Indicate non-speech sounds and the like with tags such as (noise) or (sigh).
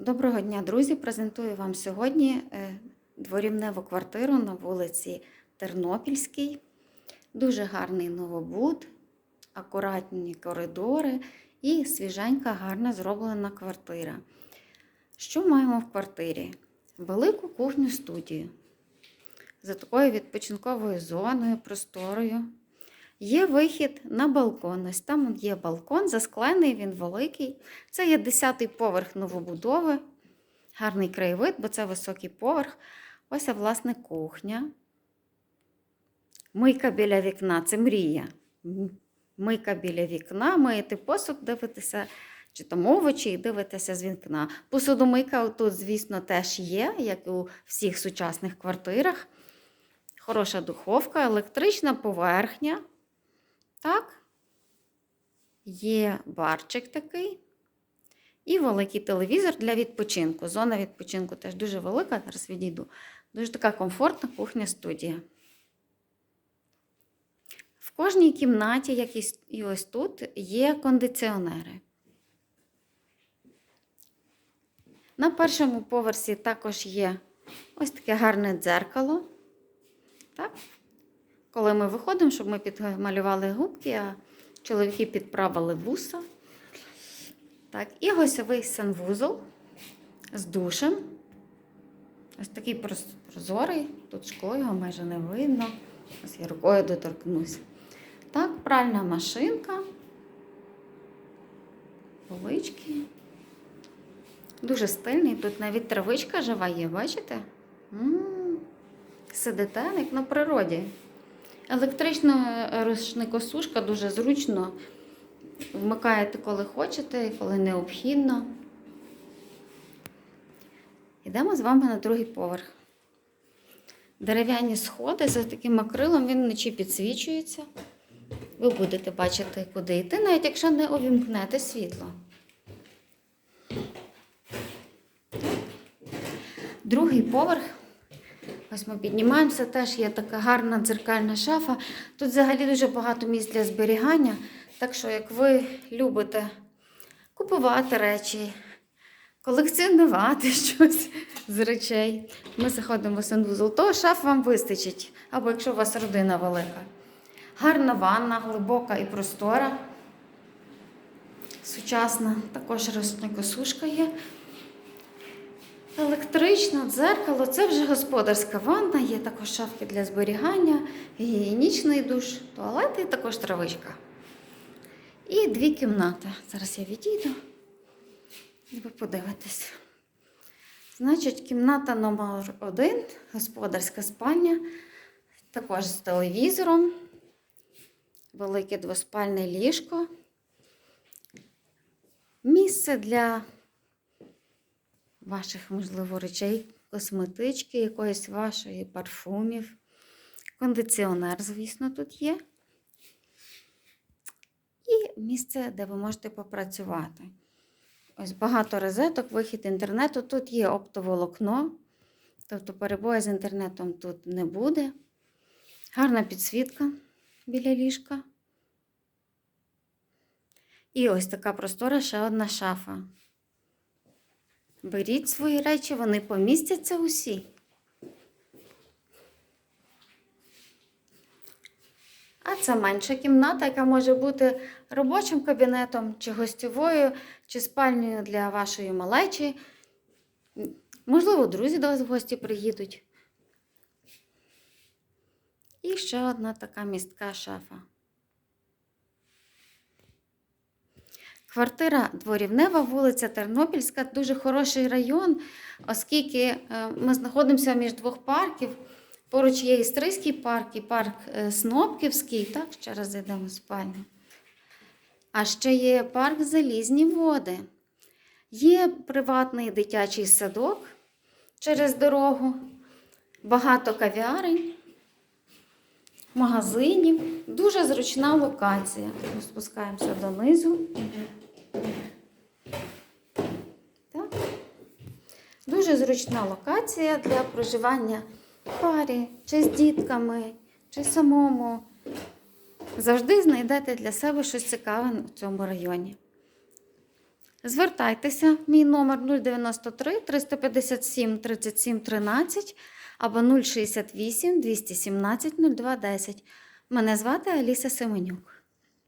Доброго дня, друзі! Презентую вам сьогодні е, дворівневу квартиру на вулиці Тернопільській. Дуже гарний новобуд, акуратні коридори і свіженька, гарно зроблена квартира. Що маємо в квартирі? Велику кухню студію за такою відпочинковою зоною, просторою. Є вихід на балкон. Ось там є балкон, засклений, він великий. Це є 10-й поверх новобудови. Гарний краєвид, бо це високий поверх. Ось, власне, кухня. Мийка біля вікна це мрія. Мийка біля вікна, миєте посуд, дивитеся, чи там овочі, і дивитеся з вікна. Посудомийка тут, звісно, теж є, як і у всіх сучасних квартирах. Хороша духовка, електрична поверхня. Так. Є барчик такий. І великий телевізор для відпочинку. Зона відпочинку теж дуже велика, зараз відійду. Дуже така комфортна кухня-студія. В кожній кімнаті, як і ось тут, є кондиціонери. На першому поверсі також є ось таке гарне дзеркало. Так? Коли ми виходимо, щоб ми підмалювали губки, а чоловіки підправили вуса. Так, і гостьовий санвузол з душем. Ось такий прозорий, тут шкло його майже не видно. Ось я рукою доторкнусь. Так, пральна машинка, полички. Дуже стильний. Тут навіть травичка жива є, бачите? М, Сидите, як на природі. Електрична рушникосушка дуже зручно. Вмикаєте, коли хочете, коли необхідно. Йдемо з вами на другий поверх. Дерев'яні сходи за таким акрилом, він вночі підсвічується. Ви будете бачити, куди йти, навіть якщо не увімкнете світло. Другий поверх. Ось ми піднімаємося, теж є така гарна дзеркальна шафа. Тут взагалі дуже багато місць для зберігання. Так що, як ви любите купувати речі, колекціонувати (laughs) щось з речей, ми заходимо в санвузол, то шаф вам вистачить, або якщо у вас родина велика. Гарна ванна, глибока і простора. Сучасна, також розникосушка є. Електричне дзеркало, це вже господарська ванна, є також шафки для зберігання, гігієнічний душ, туалет і також травичка. І дві кімнати. Зараз я відійду, і ви подивитесь. Значить, кімната номер один, господарська спальня, також з телевізором, велике двоспальне ліжко. Місце для ваших, можливо, речей, косметички, якоїсь вашої парфумів. Кондиціонер, звісно, тут є. І місце, де ви можете попрацювати. Ось багато розеток, вихід інтернету. Тут є оптоволокно, тобто перебою з інтернетом тут не буде. Гарна підсвітка біля ліжка. І ось така простора ще одна шафа. Беріть свої речі, вони помістяться усі. А це менша кімната, яка може бути робочим кабінетом, чи гостьовою, чи спальнею для вашої малечі. Можливо, друзі до вас в гості приїдуть. І ще одна така містка шафа. Квартира дворівнева, вулиця Тернопільська, дуже хороший район, оскільки е, ми знаходимося між двох парків. Поруч є Істрийський парк і парк е, Снопківський. Так, ще раз зайдемо в спальню. А ще є парк Залізні води. Є приватний дитячий садок через дорогу, багато кав'ярень, магазинів. Дуже зручна локація. Ми спускаємося донизу. Так. Дуже зручна локація для проживання парі, чи з дітками, чи самому. Завжди знайдете для себе щось цікаве в цьому районі. Звертайтеся, мій номер 093 357 37 13 або 068 217 02 10. Мене звати Аліса Семенюк.